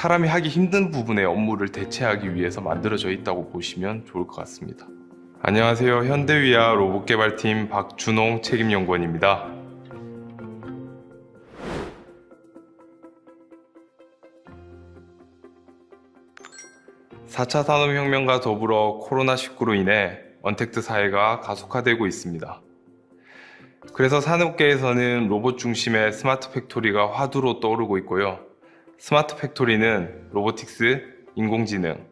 사람이 하기 힘든 부분의 업무를 대체하기 위해서 만들어져 있다고 보시면 좋을 것 같습니다. 안녕하세요. 현대위아 로봇 개발팀 박준홍 책임연구원입니다. 4차 산업혁명과 더불어 코로나19로 인해 언택트 사회가 가속화되고 있습니다. 그래서 산업계에서는 로봇 중심의 스마트 팩토리가 화두로 떠오르고 있고요. 스마트 팩토리는 로보틱스, 인공지능,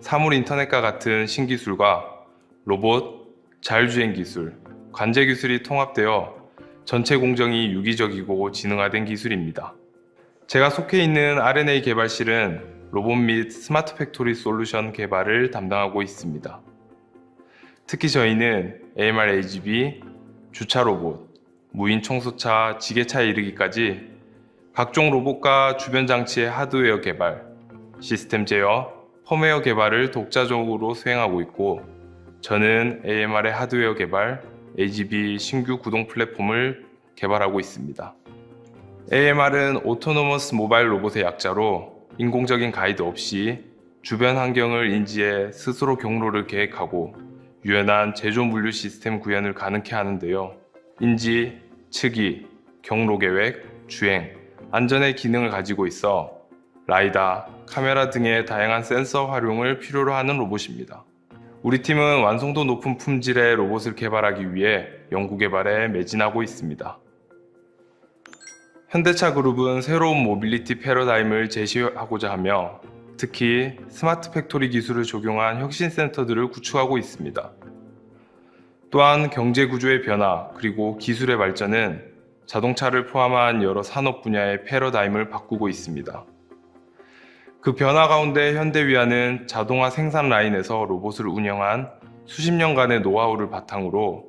사물 인터넷과 같은 신기술과 로봇, 자율주행 기술, 관제 기술이 통합되어 전체 공정이 유기적이고 지능화된 기술입니다. 제가 속해 있는 R&A 개발실은 로봇 및 스마트 팩토리 솔루션 개발을 담당하고 있습니다. 특히 저희는 AMR AGV, 주차 로봇, 무인 청소차, 지게차에 이르기까지 각종 로봇과 주변 장치의 하드웨어 개발, 시스템 제어, 펌웨어 개발을 독자적으로 수행하고 있고 저는 AMR의 하드웨어 개발, AGV 신규 구동 플랫폼을 개발하고 있습니다. AMR은 오토노머스 모바일 로봇의 약자로 인공적인 가이드 없이 주변 환경을 인지해 스스로 경로를 계획하고 유연한 제조 물류 시스템 구현을 가능케 하는데요. 인지, 측이, 경로 계획, 주행, 안전의 기능을 가지고 있어 라이다, 카메라 등의 다양한 센서 활용을 필요로 하는 로봇입니다. 우리 팀은 완성도 높은 품질의 로봇을 개발하기 위해 연구 개발에 매진하고 있습니다. 현대차 그룹은 새로운 모빌리티 패러다임을 제시하고자 하며 특히 스마트 팩토리 기술을 적용한 혁신 센터들을 구축하고 있습니다. 또한 경제 구조의 변화 그리고 기술의 발전은 자동차를 포함한 여러 산업 분야의 패러다임을 바꾸고 있습니다. 그 변화 가운데 현대위아는 자동화 생산 라인에서 로봇을 운영한 수십 년간의 노하우를 바탕으로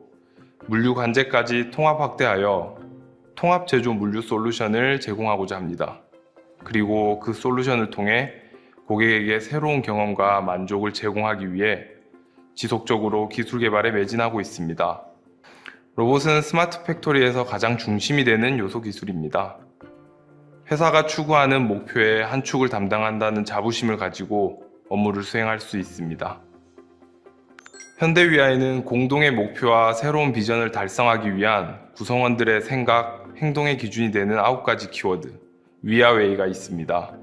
물류 관제까지 통합 확대하여 통합 제조 물류 솔루션을 제공하고자 합니다. 그리고 그 솔루션을 통해 고객에게 새로운 경험과 만족을 제공하기 위해 지속적으로 기술 개발에 매진하고 있습니다. 로봇은 스마트 팩토리에서 가장 중심이 되는 요소 기술입니다. 회사가 추구하는 목표의 한 축을 담당한다는 자부심을 가지고 업무를 수행할 수 있습니다. 현대위아에는 공동의 목표와 새로운 비전을 달성하기 위한 구성원들의 생각, 행동의 기준이 되는 아홉 가지 키워드, 위아웨이가 있습니다.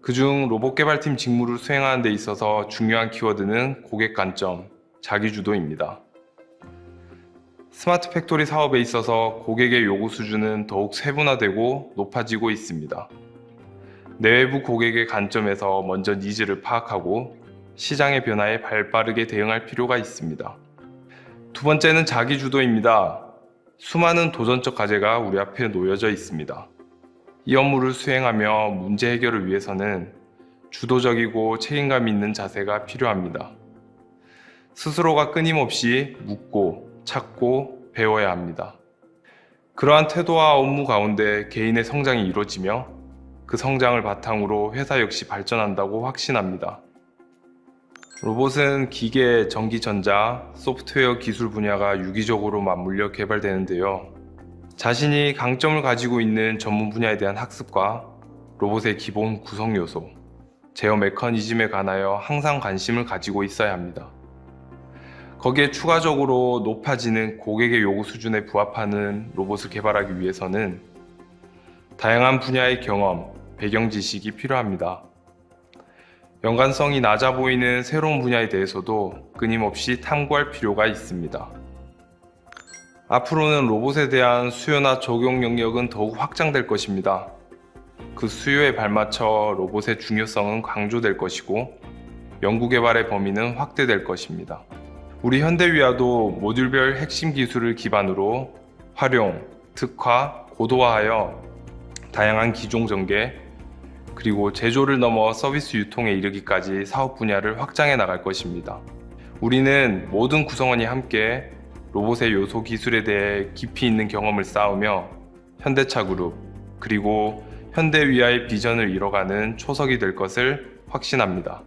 그중 로봇 개발팀 직무를 수행하는 데 있어서 중요한 키워드는 고객 관점, 자기주도입니다. 스마트 팩토리 사업에 있어서 고객의 요구 수준은 더욱 세분화되고 높아지고 있습니다. 내외부 고객의 관점에서 먼저 니즈를 파악하고 시장의 변화에 발빠르게 대응할 필요가 있습니다. 두 번째는 자기주도입니다. 수많은 도전적 과제가 우리 앞에 놓여져 있습니다. 이 업무를 수행하며 문제 해결을 위해서는 주도적이고 책임감 있는 자세가 필요합니다. 스스로가 끊임없이 묻고 찾고 배워야 합니다. 그러한 태도와 업무 가운데 개인의 성장이 이루어지며 그 성장을 바탕으로 회사 역시 발전한다고 확신합니다. 로봇은 기계, 전기전자, 소프트웨어 기술 분야가 유기적으로 맞물려 개발되는데요. 자신이 강점을 가지고 있는 전문 분야에 대한 학습과 로봇의 기본 구성 요소, 제어 메커니즘에 관하여 항상 관심을 가지고 있어야 합니다. 거기에 추가적으로 높아지는 고객의 요구 수준에 부합하는 로봇을 개발하기 위해서는 다양한 분야의 경험, 배경 지식이 필요합니다. 연관성이 낮아 보이는 새로운 분야에 대해서도 끊임없이 탐구할 필요가 있습니다. 앞으로는 로봇에 대한 수요나 적용 영역은 더욱 확장될 것입니다. 그 수요에 발맞춰 로봇의 중요성은 강조될 것이고 연구 개발의 범위는 확대될 것입니다. 우리 현대위아도 모듈별 핵심 기술을 기반으로 활용, 특화, 고도화하여 다양한 기종 전개, 그리고 제조를 넘어 서비스 유통에 이르기까지 사업 분야를 확장해 나갈 것입니다. 우리는 모든 구성원이 함께 로봇의 요소 기술에 대해 깊이 있는 경험을 쌓으며 현대차 그룹 그리고 현대위아의 비전을 이뤄가는 초석이 될 것을 확신합니다.